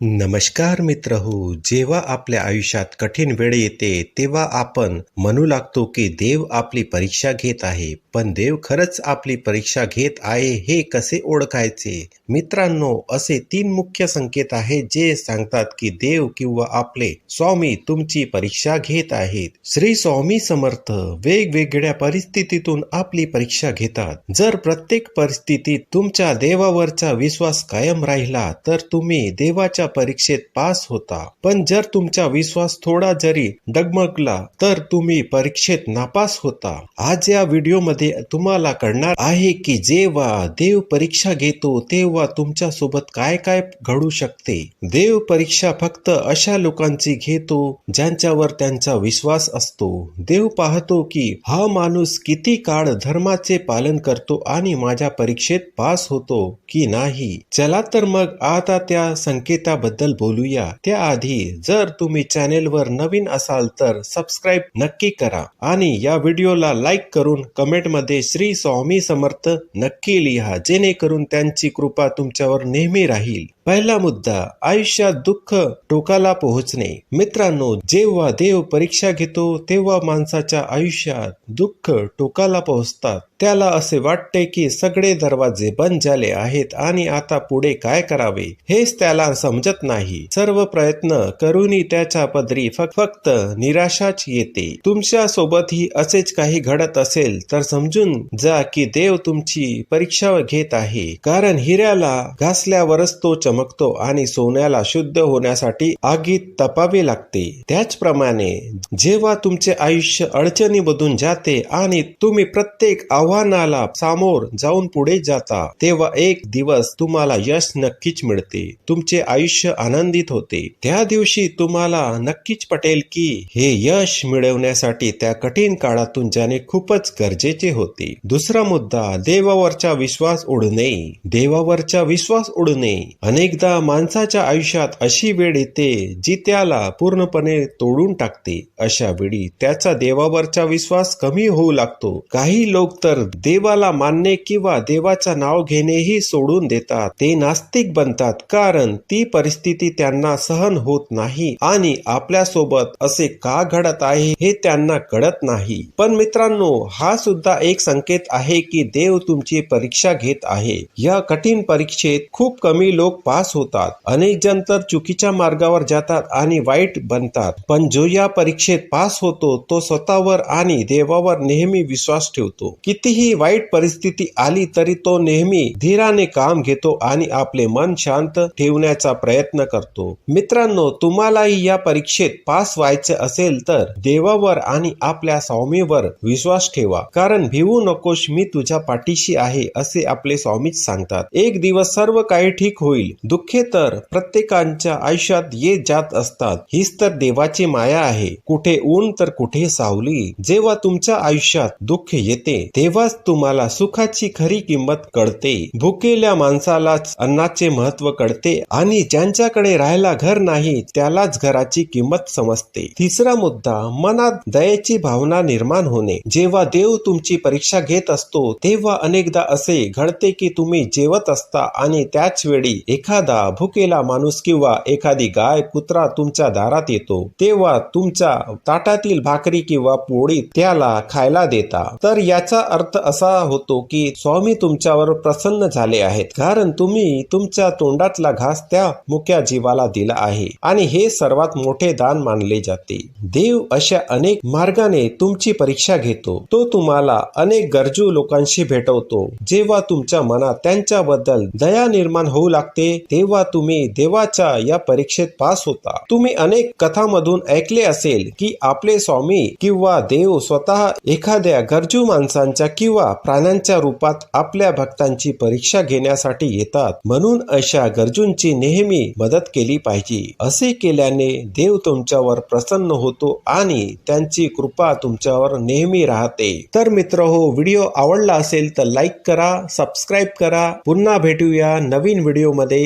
नमस्कार मित्र हो जेव्हा आपल्या आयुष्यात कठीण वेळ येते तेव्हा आपण म्हणू लागतो की देव आपली परीक्षा घेत आहे. पण देव खरंच आपली परीक्षा घेत आहे हे कसे ओळखायचे? मित्रांनो असे तीन मुख्य संकेत आहेत जे सांगतात की देव किंवा आपले स्वामी तुमची परीक्षा घेत आहेत. श्री स्वामी समर्थ वेगवेगळ्या परिस्थितीतून आपली परीक्षा घेतात. जर प्रत्येक परिस्थितीत तुमच्या देवावरचा विश्वास कायम राहिला तर तुम्ही देवाच्या तुमच्या परीक्षेत पास होता. पण जर तुमचा विश्वास थोडा जरी डगमगला तर तुम्ही परीक्षेत नापास होता. आज या व्हिडिओमध्ये तुम्हाला कळणार आहे की जेव्हा देव परीक्षा घेतो तेव्हा तुमच्यासोबत काय काय घडू शकते. देव परीक्षा फक्त अशा लोकांची घेतो ज्यांच्यावर त्यांचा विश्वास असतो. देव पाहतो की हा माणूस किती काळ धर्माचे पालन करतो आणि माझ्या परीक्षेत पास होतो की नाही. चला तर मग आता त्या संकेता बद्दल बोलूया. त्याआधी जर तुम्ही चॅनेलवर नवीन असाल तर सबस्क्राईब नक्की करा आणि या व्हिडिओला लाईक करून कमेंटमध्ये श्री स्वामी समर्थ नक्की लिहा जेणेकरून त्यांची कृपा तुमच्यावर नेहमी राहील. पहिला मुद्दा आयुष्यात दुःख टोकाला पोहोचणे. मित्रांनो जेव्हा देव परीक्षा घेतो तेव्हा माणसाच्या आयुष्यात दुःख टोकाला पोहोचतात. त्याला असे वाटते की सगळे दरवाजे बंद झाले आहेत आणि आता पुढे काय करावे हेच त्याला समजत नाही. सर्व प्रयत्न करूनही त्याच्या पदरी फक्त निराशाच येते. तुमच्या सोबतही असेच काही घडत असेल तर समजून जा की देव तुमची परीक्षा घेत आहे. कारण हिऱ्याला घासल्यावरच तो चम चमकतो आणि सोन्याला शुद्ध होण्यासाठी आगीत तपावे लागते. त्याचप्रमाणे जेव्हा तुमचे आयुष्य अडचणीमधून जाते आणि तुम्ही प्रत्येक आव्हानाला सामोर जाऊन पुढे जाता तेव्हा एक दिवस तुम्हाला यश नक्कीच मिळते. तुमचे आयुष्य आनंदित होते. त्या दिवशी तुम्हाला नक्कीच पटेल की हे यश मिळवण्यासाठी त्या कठीण काळातून जाणे खूपच गरजेचे होते. दुसरा मुद्दा देवावरचा विश्वास उडणे देवावरचा विश्वास उडणे अनेक अनेकदा माणसाच्या आयुष्यात अशी वेळ येते जी त्याला पूर्णपणे तोडून टाकते. अशा वेळी त्याचा देवावरचा विश्वास कमी होऊ लागतो. काही लोक तर देवाला मानणे किंवा देवाचा नाव घेणेही सोडून देतात. ते नास्तिक बनतात कारण ती परिस्थिती त्यांना सहन होत नाही आणि आपल्यासोबत असे का घडत आहे हे त्यांना कळत नाही. पण मित्रांनो हा सुद्धा एक संकेत आहे की देव तुमची परीक्षा घेत आहे. या कठीण परीक्षेत खूप कमी लोक पास होतात. अनेक जण तर चुकीच्या मार्गावर जातात आणि वाईट बनतात. पण जो या परीक्षेत पास होतो तो स्वतःवर आणि देवावर नेहमी विश्वास ठेवतो. कितीही वाईट परिस्थिती आली तरी तो नेहमी धीराने काम घेतो आणि आपले मन शांत ठेवण्याचा प्रयत्न करतो. मित्रांनो तुम्हालाही या परीक्षेत पास व्हायचे असेल तर देवावर आणि आपल्या स्वामीवर विश्वास ठेवा. कारण भिवू नकोस मी तुझ्या पाठीशी आहे असे आपले स्वामीच सांगतात. एक दिवस सर्व काही ठीक होईल. दुःखे तर प्रत्येकांच्या आयुष्यात येत जात असतात. हीच तर देवाची माया आहे. कुठे ऊन तर कुठे सावली. जेव्हा तुमच्या आयुष्यात दुःख येते तेव्हाच तुम्हाला सुखाची खरी किंमत कळते. भुकेल्या माणसालाच अन्नाचे महत्त्व कळते आणि ज्यांच्याकडे राहायला घर नाही त्यालाच घराची किंमत समजते. तिसरा मुद्दा मनात दयेची भावना निर्माण होणे. जेव्हा देव तुमची परीक्षा घेत असतो तेव्हा अनेकदा असे घडते की तुम्ही जेवत असता आणि त्याच वेळी एखादा भुकेला माणूस किंवा एखादी गाय कुत्रा तुमच्या दारात येतो तेव्हा तुमच्या ताटातील भाकरी किंवा पोळी त्याला खायला देता. तर याचा अर्थ असा होतो की स्वामी तुमच्यावर प्रसन्न झाले आहेत कारण तुम्ही तुमच्या तोंडातला घास त्या मुक्या जीवाला दिला आहे आणि हे सर्वात मोठे दान मानले जाते. देव अशा अनेक मार्गाने तुमची परीक्षा घेतो. तो तुम्हाला अनेक गरजू लोकांशी भेटवतो. जेव्हा तुमच्या मनात त्यांच्याबद्दल दया निर्माण होऊ लागते तेव्हा तुम्ही देवाच्या या परीक्षेत पास होता. तुम्ही अनेक कथामधून ऐकले असेल की आपले स्वामी किंवा देव स्वतः एखाद्या गरजू माणसांच्या किंवा प्राण्यांच्या रूपात आपल्या भक्तांची परीक्षा घेण्यासाठी येतात. म्हणून अशा गरजूंची नेहमी मदत केली पाहिजे. असे केल्याने देव तुमच्यावर प्रसन्न होतो आणि त्यांची कृपा तुमच्यावर नेहमी राहते. तर मित्र हो व्हिडिओ आवडला असेल तर लाईक करा सबस्क्राईब करा. पुन्हा भेटूया नवीन व्हिडिओमध्ये.